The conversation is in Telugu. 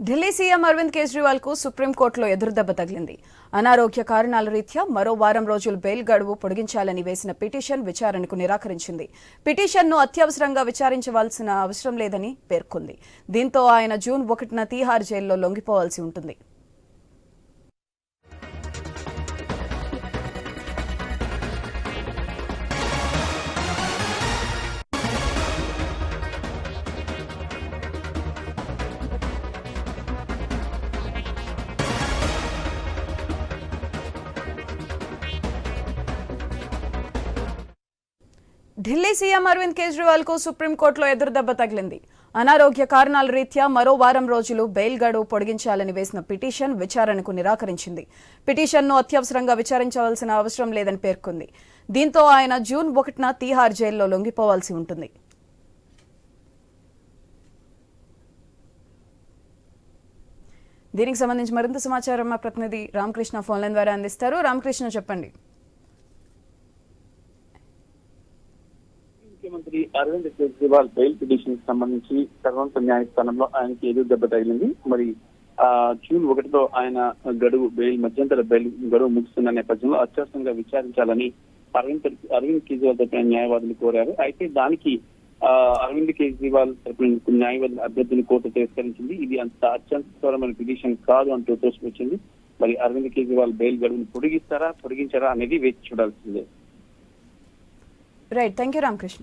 ఢిల్లీ సీఎం అరవింద్ కేజ్రీవాల్కు సుప్రీంకోర్టులో ఎదురుదెబ్బ తగిలింది. అనారోగ్య కారణాల రీత్యా మరో వారం రోజులు బెయిల్ గడువు పొడిగించాలని వేసిన పిటిషన్ విచారణకు నిరాకరించింది. పిటిషన్ను అత్యవసరంగా విచారించవలసిన అవసరం లేదని పేర్కొంది. దీంతో ఆయన జూన్ ఒకటిన తీహార్ జైల్లో లొంగిపోవాల్సి ఉంటుంది. ఢిల్లీ సీఎం అరవింద్ కేజ్రీవాల్కు సుప్రీంకోర్టులో ఎదురుదెబ్బ తగిలింది. అనారోగ్య కారణాల రీత్యా మరో వారం రోజులు బెయిల్ గడువు పొడిగించాలని వేసిన పిటిషన్ విచారణకు నిరాకరించింది. పిటిషన్ను అత్యవసరంగా విచారించవలసిన అవసరం లేదని పేర్కొంది. దీంతో ఆయన జూన్ ఒకటిన తీహార్ జైల్లో లొంగిపోవాల్సి ఉంటుంది. దీనికి సంబంధించి మరింత సమాచారం మా ప్రతినిధి రామకృష్ణ ఫోన్లైన్ ద్వారా అందిస్తారు. రామకృష్ణ చెప్పండి. ముఖ్యమంత్రి అరవింద్ కేజ్రీవాల్ బెయిల్ పిటిషన్కి సంబంధించి సర్వోన్నత న్యాయస్థానంలో ఆయనకి ఎదురు దెబ్బ తగిలింది. మరి ఆ జూన్ ఒకటితో ఆయన గడువు బెయిల్ మధ్యంతర బెయిల్ గడువు ముగుస్తున్న నేపథ్యంలో అత్యవసరంగా విచారించాలని అరవింద్ అరవింద్ కేజ్రీవాల్ తరపున న్యాయవాదులు కోరారు. అయితే దానికి అరవింద్ కేజ్రీవాల్ తరపున న్యాయవాదుల అభ్యర్థిని కోర్టు తిరస్కరించింది. ఇది అంత అత్యంతమైన పిటిషన్ కాదు అంటూ తోసుకొచ్చింది మరి అరవింద్ కేజ్రీవాల్ బెయిల్ గడువును పొడిగిస్తారా పొడిగించారా అనేది వేచి చూడాల్సిందే. Right thank you Ramakrishna